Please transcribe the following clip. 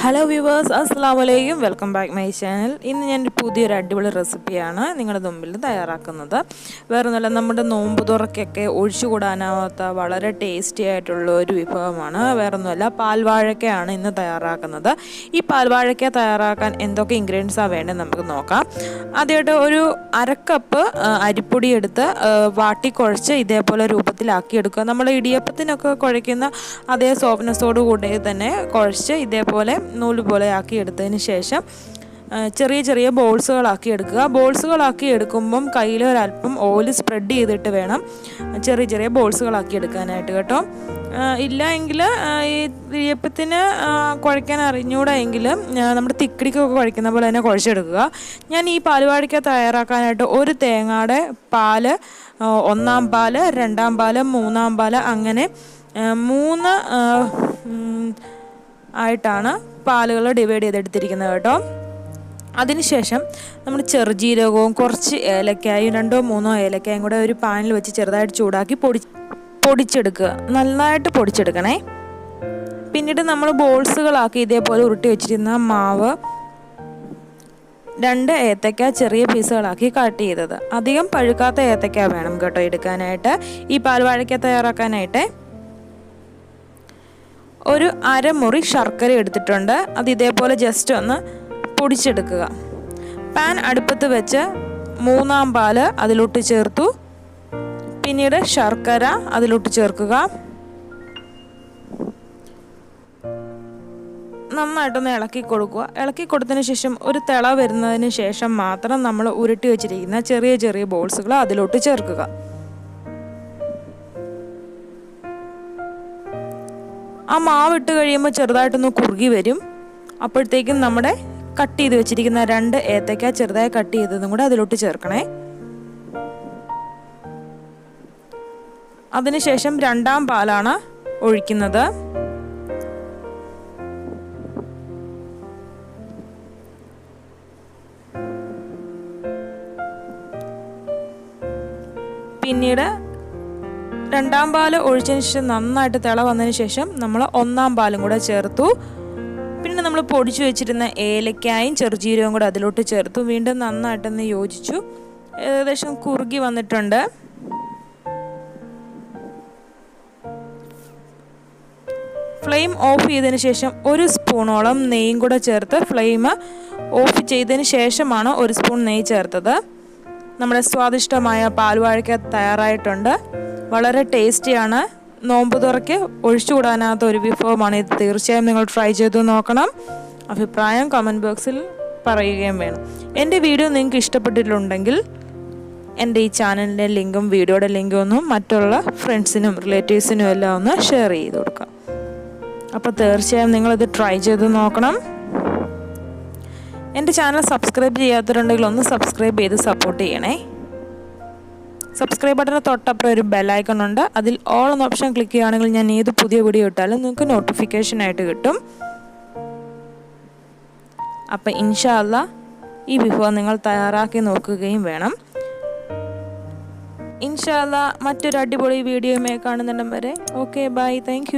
Hello viewers അസ്സാം വലൈക്കും welcome back my channel ഇന്ന് ഞാൻ പുതിയൊരു അടിപൊളി റെസിപ്പിയാണ് നിങ്ങളുടെ മുമ്പിൽ തയ്യാറാക്കുന്നത്. വേറെ ഒന്നുമല്ല നമ്മുടെ നോമ്പ് തുറക്കൊക്കെ ഒഴിച്ചുകൂടാനാവാത്ത വളരെ ടേസ്റ്റി ആയിട്ടുള്ള ഒരു വിഭവമാണ്. വേറെ ഒന്നുമല്ല പാൽവാഴക്കയാണ് ഇന്ന് തയ്യാറാക്കുന്നത്. ഈ പാൽവാഴക്ക തയ്യാറാക്കാൻ എന്തൊക്കെ ഇൻഗ്രീഡിയൻസാണ് വേണ്ടത് നമുക്ക് നോക്കാം. ആദ്യമായിട്ട് ഒരു അരക്കപ്പ് അരിപ്പൊടി എടുത്ത് വാട്ടിക്കുഴച്ച് ഇതേപോലെ രൂപത്തിലാക്കി എടുക്കുക നമ്മൾ ഇടിയപ്പത്തിനൊക്കെ കുഴയ്ക്കുന്ന അതേ സോഫ്റ്റ്നെസ്സോട് കൂടെ തന്നെ കുഴച്ച് ഇതേപോലെ നൂൽ പോലെ ആക്കി എടുത്തതിന് ശേഷം ചെറിയ ചെറിയ ബോൾസുകളാക്കി എടുക്കുക. ബോൾസുകളാക്കി എടുക്കുമ്പം കയ്യിൽ ഒരല്പം ഓയിൽ സ്പ്രെഡ് ചെയ്തിട്ട് വേണം ചെറിയ ചെറിയ ബോൾസുകളാക്കി എടുക്കാനായിട്ട് കേട്ടോ. ഇല്ല എങ്കിൽ ഈ ഇടിയപ്പത്തിന് കുഴയ്ക്കാൻ അറിഞ്ഞൂടാ എങ്കിൽ നമ്മുടെ തിക്കടിക്കൊക്കെ കുഴയ്ക്കുന്ന പോലെ തന്നെ കുഴച്ചെടുക്കുക. ഞാൻ ഈ പാലുവാടിക്ക തയ്യാറാക്കാനായിട്ട് ഒരു തേങ്ങയുടെ പാൽ ഒന്നാം പാൽ രണ്ടാം പാൽ മൂന്നാം പാൽ അങ്ങനെ മൂന്ന് ആയിട്ടാണ് പാലുകൾ ഡിവൈഡ് ചെയ്തെടുത്തിരിക്കുന്നത് കേട്ടോ. അതിനുശേഷം നമ്മൾ ചെറുജീരകവും കുറച്ച് ഏലക്കായും രണ്ടോ മൂന്നോ ഏലക്കായും കൂടെ ഒരു പാനിൽ വെച്ച് ചെറുതായിട്ട് ചൂടാക്കി പൊടി പൊടിച്ചെടുക്കുക. നന്നായിട്ട് പൊടിച്ചെടുക്കണേ. പിന്നീട് നമ്മൾ ബോൾസുകളാക്കി ഇതേപോലെ ഉരുട്ടി വെച്ചിരുന്ന മാവ് രണ്ട് ഏത്തക്ക ചെറിയ പീസുകളാക്കി കട്ട് ചെയ്തത്. അധികം പഴുക്കാത്ത ഏത്തക്ക വേണം കേട്ടോ എടുക്കാനായിട്ട്. ഈ പാൽവാഴയ്ക്ക തയ്യാറാക്കാനായിട്ട്. ഒരു അരമുറി ശർക്കര എടുത്തിട്ടുണ്ട്. അത് ഇതേപോലെ ജസ്റ്റ് ഒന്ന് പൊടിച്ചെടുക്കുക. പാൻ അടുപ്പത്ത് വെച്ച് മൂന്നാം പാൽ അതിലോട്ട് ചേർത്തു. പിന്നീട് ശർക്കര അതിലോട്ട് ചേർക്കുക. നന്നായിട്ടൊന്ന് ഇളക്കി കൊടുക്കുക. ഇളക്കി കൊടുത്തതിന് ശേഷം ഒരു തിള വരുന്നതിന് ശേഷം മാത്രം നമ്മൾ ഉരുട്ടി വെച്ചിരിക്കുന്ന ചെറിയ ചെറിയ ബോൾസുകൾ അതിലോട്ട് ചേർക്കുക. ആ മാവ് ഇട്ട് കഴിയുമ്പോൾ ചെറുതായിട്ടൊന്ന് കുറുകി വരും. അപ്പോഴത്തേക്കും നമ്മുടെ കട്ട് ചെയ്ത് വെച്ചിരിക്കുന്ന രണ്ട് ഏത്തയ്ക്ക ചെറുതായി കട്ട് ചെയ്തതും കൂടെ അതിലോട്ട് ചേർക്കണേ. അതിനുശേഷം രണ്ടാം പാലാണ് ഒഴിക്കുന്നത്. പിന്നീട് രണ്ടാം പാൽ ഒഴിച്ചതിന് ശേഷം നന്നായിട്ട് തിള വന്നതിന് ശേഷം നമ്മൾ ഒന്നാം പാലും കൂടെ ചേർത്തു. പിന്നെ നമ്മൾ പൊടിച്ചു വെച്ചിരുന്ന ഏലക്കായും ചെറുജീരവും കൂടെ അതിലോട്ട് ചേർത്തു. വീണ്ടും നന്നായിട്ടൊന്ന് യോജിച്ചു. ഏകദേശം കുറുകി വന്നിട്ടുണ്ട്. ഫ്ലെയിം ഓഫ് ചെയ്തതിന് ശേഷം ഒരു സ്പൂണോളം നെയ്യും കൂടെ ചേർത്ത് ഫ്ലെയിം ഓഫ് ചെയ്തതിന് ശേഷമാണ് ഒരു സ്പൂൺ നെയ്യ് ചേർത്തത്. നമ്മുടെ സ്വാദിഷ്ടമായ പാൽവാഴയ്ക്ക തയ്യാറായിട്ടുണ്ട്. വളരെ ടേസ്റ്റിയാണ്. നോമ്പ് തുറയ്ക്ക് ഒഴിച്ചുകൂടാനാത്ത ഒരു വിഭവമാണ് ഇത്. തീർച്ചയായും നിങ്ങൾ ട്രൈ ചെയ്തു നോക്കണം. അഭിപ്രായം കമന്റ് ബോക്സിൽ പറയുകയും വേണം. എന്റെ വീഡിയോ നിങ്ങൾക്ക് ഇഷ്ടപ്പെട്ടിട്ടുണ്ടെങ്കിൽ എന്റെ ഈ ചാനലിന്റെ ലിങ്കും വീഡിയോയുടെ ലിങ്കും ഒന്നും മറ്റുള്ള ഫ്രണ്ട്സിനും റിലേറ്റീവ്സിനും എല്ലാം ഒന്ന് ഷെയർ ചെയ്ത് കൊടുക്കാം അപ്പോൾ തീർച്ചയായും നിങ്ങളിത് ട്രൈ ചെയ്ത് നോക്കണം. എന്റെ ചാനൽ സബ്സ്ക്രൈബ് ചെയ്യാത്തവരുണ്ടെങ്കിൽ ഒന്ന് സബ്സ്ക്രൈബ് ചെയ്ത് സപ്പോർട്ട് ചെയ്യണേ. സബ്സ്ക്രൈബ് ബട്ടന് തൊട്ടപ്പുറം ഒരു ബെല്ലൈക്കൺ ഉണ്ട്. അതിൽ ഓൾ എന്ന ഓപ്ഷൻ ക്ലിക്ക് ചെയ്യുകയാണെങ്കിൽ ഞാൻ ഏത് പുതിയ വീഡിയോ ഇട്ടാലും നിങ്ങൾക്ക് നോട്ടിഫിക്കേഷൻ ആയിട്ട് കിട്ടും. അപ്പം ഇൻഷാല്ല ഈ വിഭവം നിങ്ങൾ തയ്യാറാക്കി നോക്കുകയും വേണം. ഇൻഷാല്ല മറ്റൊരു അടിപൊളി വീഡിയോയുമായി കാണുന്നിടം വരെ. Okay bye thank